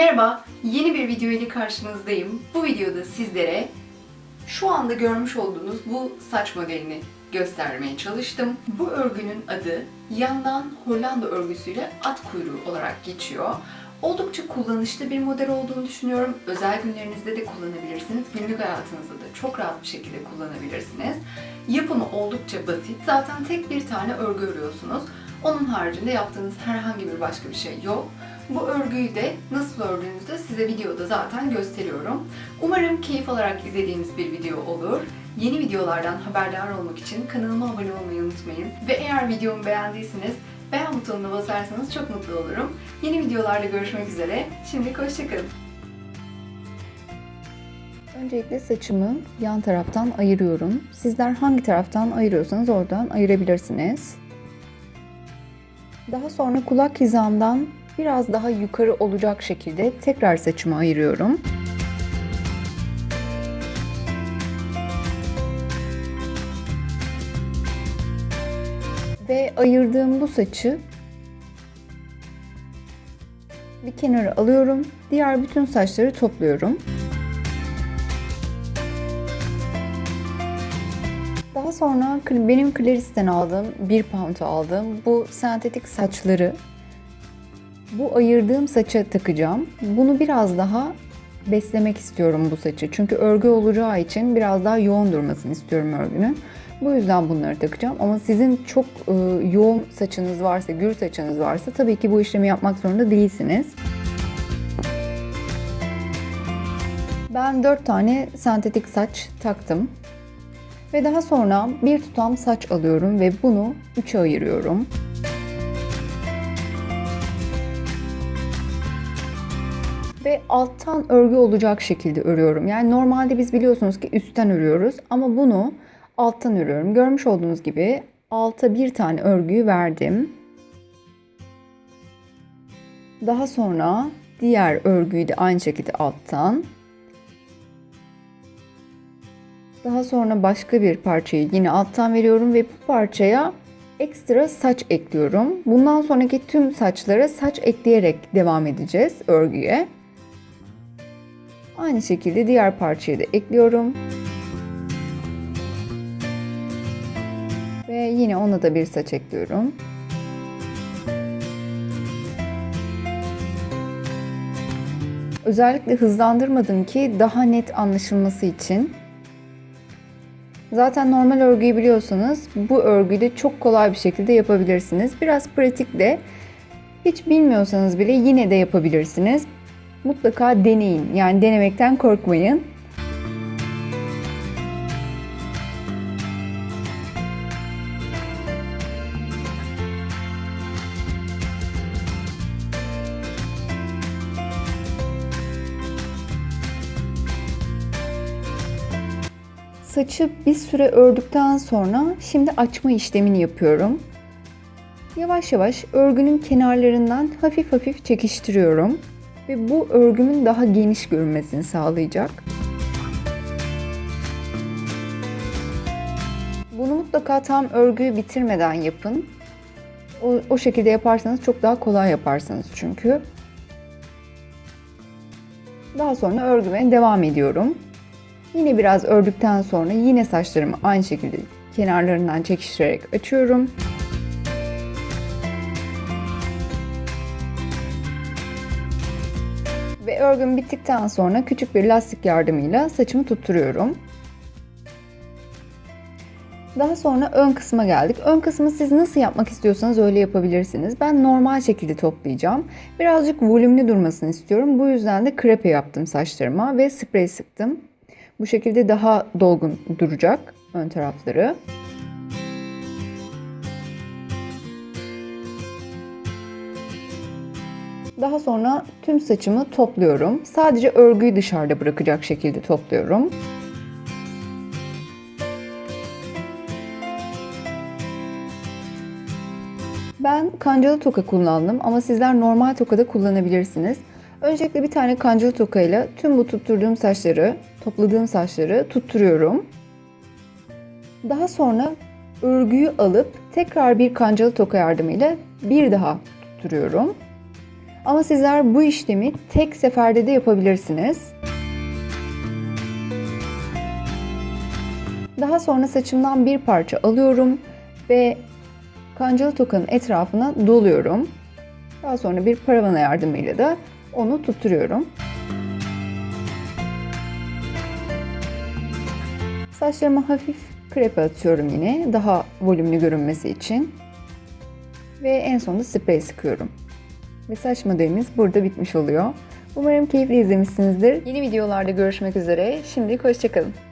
Merhaba, yeni bir video ile karşınızdayım. Bu videoda sizlere şu anda görmüş olduğunuz bu saç modelini göstermeye çalıştım. Bu örgünün adı yandan Hollanda örgüsüyle at kuyruğu olarak geçiyor. Oldukça kullanışlı bir model olduğunu düşünüyorum. Özel günlerinizde de kullanabilirsiniz. Günlük hayatınızda da çok rahat bir şekilde kullanabilirsiniz. Yapımı oldukça basit. Zaten tek bir tane örgü örüyorsunuz. Onun haricinde yaptığınız herhangi bir başka bir şey yok. Bu örgüyü de nasıl ördüğünüzü size videoda zaten gösteriyorum. Umarım keyif alarak izlediğiniz bir video olur. Yeni videolardan haberdar olmak için kanalıma abone olmayı unutmayın. Ve eğer videomu beğendiyseniz beğen butonuna basarsanız çok mutlu olurum. Yeni videolarla görüşmek üzere. Şimdi hoşçakalın. Öncelikle saçımı yan taraftan ayırıyorum. Sizler hangi taraftan ayırıyorsanız oradan ayırabilirsiniz. Daha sonra kulak hizamdan biraz daha yukarı olacak şekilde tekrar saçımı ayırıyorum. Ve ayırdığım bu saçı bir kenara alıyorum. Diğer bütün saçları topluyorum. Daha sonra benim Claris'ten aldığım, bir pound aldığım bu sentetik saçları bu ayırdığım saça takacağım. Bunu biraz daha beslemek istiyorum bu saçı. Çünkü örgü olacağı için biraz daha yoğun durmasını istiyorum örgünün. Bu yüzden bunları takacağım. Ama sizin çok e, yoğun saçınız varsa, gür saçınız varsa tabii ki bu işlemi yapmak zorunda değilsiniz. Ben 4 tane sentetik saç taktım. Ve daha sonra bir tutam saç alıyorum ve bunu üçe ayırıyorum. Ve alttan örgü olacak şekilde örüyorum. Yani normalde biz biliyorsunuz ki üstten örüyoruz ama bunu alttan örüyorum. Görmüş olduğunuz gibi alta bir tane örgüyü verdim. Daha sonra diğer örgüyü de aynı şekilde alttan Daha sonra başka bir parçayı yine alttan veriyorum ve bu parçaya ekstra saç ekliyorum. Bundan sonraki tüm saçlara saç ekleyerek devam edeceğiz örgüye. Aynı şekilde diğer parçayı da ekliyorum. Ve yine ona da bir saç ekliyorum. Özellikle hızlandırmadım ki daha net anlaşılması için. Zaten normal örgüyü biliyorsanız bu örgüyü de çok kolay bir şekilde yapabilirsiniz. Biraz pratikle hiç bilmiyorsanız bile yine de yapabilirsiniz. Mutlaka deneyin. Yani denemekten korkmayın. Saçı bir süre ördükten sonra şimdi açma işlemini yapıyorum. Yavaş yavaş örgünün kenarlarından hafif hafif çekiştiriyorum ve bu örgümün daha geniş görünmesini sağlayacak. Bunu mutlaka tam örgüyü bitirmeden yapın. O, o şekilde yaparsanız çok daha kolay yaparsınız çünkü. Daha sonra örgüme devam ediyorum. Yine biraz ördükten sonra yine saçlarımı aynı şekilde kenarlarından çekiştirerek açıyorum. Ve örgüm bittikten sonra küçük bir lastik yardımıyla saçımı tutturuyorum. Daha sonra ön kısma geldik. Ön kısmı siz nasıl yapmak istiyorsanız öyle yapabilirsiniz. Ben normal şekilde toplayacağım. Birazcık volümlü durmasını istiyorum. Bu yüzden de krepe yaptım saçlarıma ve sprey sıktım. Bu şekilde daha dolgun duracak ön tarafları. Daha sonra tüm saçımı topluyorum. Sadece örgüyü dışarıda bırakacak şekilde topluyorum. Ben kancalı toka kullandım ama sizler normal toka da kullanabilirsiniz. Öncelikle bir tane kancalı tokayla tüm bu tutturduğum saçları, topladığım saçları tutturuyorum. Daha sonra örgüyü alıp tekrar bir kancalı toka yardımıyla bir daha tutturuyorum. Ama sizler bu işlemi tek seferde de yapabilirsiniz. Daha sonra saçımdan bir parça alıyorum ve kancalı tokanın etrafına doluyorum. Daha sonra bir paravana yardımıyla da onu tutturuyorum. Saçlarıma hafif krepe atıyorum yine daha volümlü görünmesi için. Ve en sonunda sprey sıkıyorum. Ve saç modelimiz burada bitmiş oluyor. Umarım keyifli izlemişsinizdir. Yeni videolarda görüşmek üzere. Şimdilik hoşçakalın.